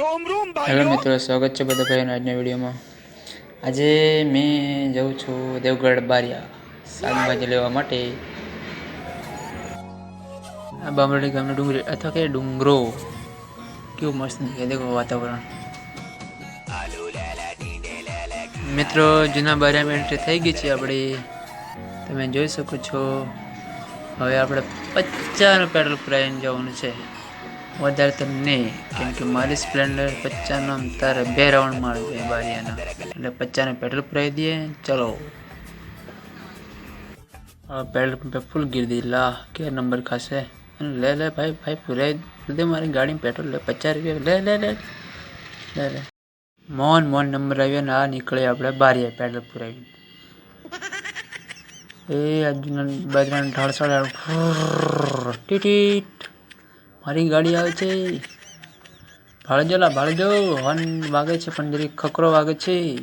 Hello મિત્રો, સ્વાગત છે બધા ભાઈઓના આજના વિડીયોમાં. આજે મેં જઉં છું દેવગઢ બારિયા, શાકભાજી લેવા માટે. આ બામરડી ગામનો ડુંગરી અથવા કે ડુંગરો. કેવું મસ્ત દેખાય દેખો વાતાવરણ. મિત્રો, જૂના બારિયામાં એન્ટ્રી થઈ ગઈ છે આપણી. તમે જોઈ શકો છો. હવે આપણે પચાસનું પેટ્રોલ પુરાઈને જવાનું છે. વધારે તેમ નહીં, કેમ કે મારી સ્પ્લેન્ડર પચાસનો આમ તારે બે રાઉન્ડ મારું છે બારીયાના. એટલે પચાસને પેટ્રોલ પુરાવી દઈએ, ચલો. પેટ્રોલ પંપે ફૂલ ગીર દી લા કે નંબર ખાસે લે લે, ભાઈ ભાઈ, પુરાવી દે મારી ગાડીમાં પેટ્રોલ લે, પચાસ રૂપિયા. લે લે લે. લે લે. મોન મોન નંબર આવ્યો ને આ નીકળે આપણે બારીએ પેટ્રોલ પુરાવી. એ આજના બાજરાના ઢાળસાળ ટીટીટ મારી ગાડી આવે છે. ભાડજો લા, ભાડજો. હોર્ન વાગે છે, પણ જરી ખકરો વાગે છે.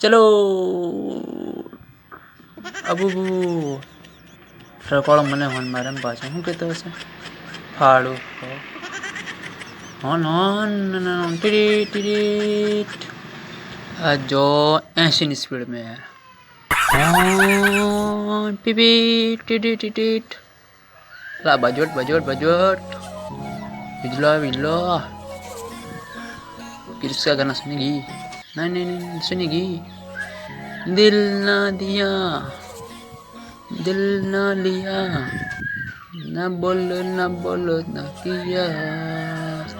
ચલો. અબુબુ. ટ્રકોળો મને હોર્ન મારે પાછો. શું કહેતો હશે? ફાળો હોન હોન ટીટી ટીડીટ જો એંશીની સ્પીડ મેં. હોન પીપી ટીટી ટીટીટ લા બજોટ બજોટ બજોટ વિજલો વિજલો किसका गाना सुनेगी नहीं नहीं नहीं सुनेगी दिल ना दिया दिल ना लिया ना बोलो ना बोलो ना किया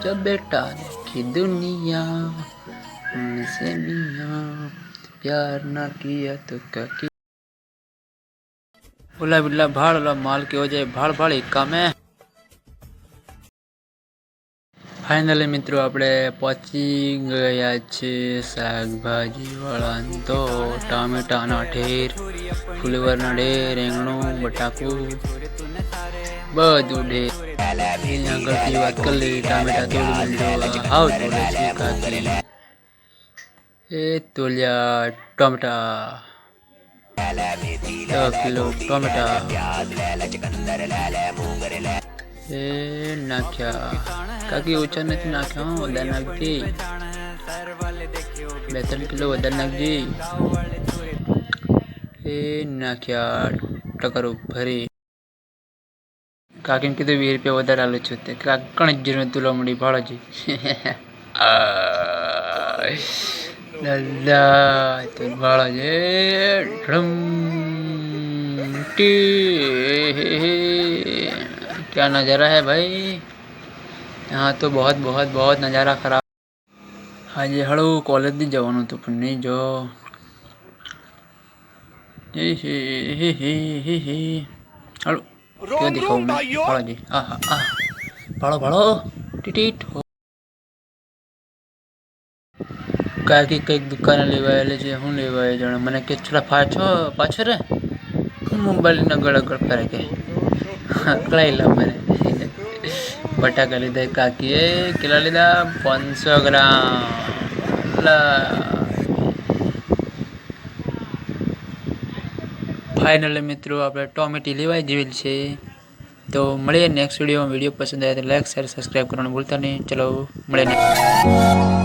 जब बेटा की दुनिया हमसे मियां प्यार ना किया तो क्या બિલ્લા ભાડ ઓલા માલ કેવો જાય ભાડ ભાડ કામે ફાઇનલી મિત્રો, આપણે પહોંચી ગયા છે શાકભાજી વાળાને તો ટામેટાના ઢેર, ફુલવરના ઢેર, રીંગણું, બટાકું, બધું ઢેર. આગળથી વાત કરી લઈ ટામેટા તોડી લીધો હાવ તોડે છે એ તોલ્યા ટમેટા. કિલો ટમેટા. એ નાખ્યા. કાકી, ઓછા નથી નાખ્યા વધારે નાખજે. બે ત્રણ કિલો વધારે નાખજે. એ નાખ્યા ટકરો ભરી. કાકીને કીધું વીસ રૂપિયા વધારે આલું છું તે. કાકણ જ જીરું તુલો મળી ભાડોજી દાદા, તું ભાડો છે ઢમ ટી क्या नज़ारा है भाई यहाँ तो बहुत बहुत बहुत नज़ारा खराब આજે હળવું કોલેજથી જવાનું હતું પણ નહીં જો હે હે હે હે હે હે હળો કેવો રોમ દેખાવું રોમ મેં ભાઈઓ ભાળોજી આ હા આ ભાળો ભાળો ટીટીટ હો કાકી કંઈક દુકાને લેવા આવેલી છે હું લેવા આવ્યો જાણે મને કે થોડા પાછો પાછો રે હું મોબાઈલના ગળ ગળ ફરે કે. કળાઈ લા મને બટાકા લીધા કાકીએ, કેટલા લીધા? પાંચસો ગ્રામ. ફાઇનલી મિત્રો, આપણે ટોમેટી લેવાઈ જેવી છે. તો મળીએ નેક્સ્ટ વિડીયોમાં વીડિયો પસંદ આવે તો લાઈક શેર સબસ્ક્રાઈબ કરવાનું ભૂલતા નહીં. ચલો, મળીએ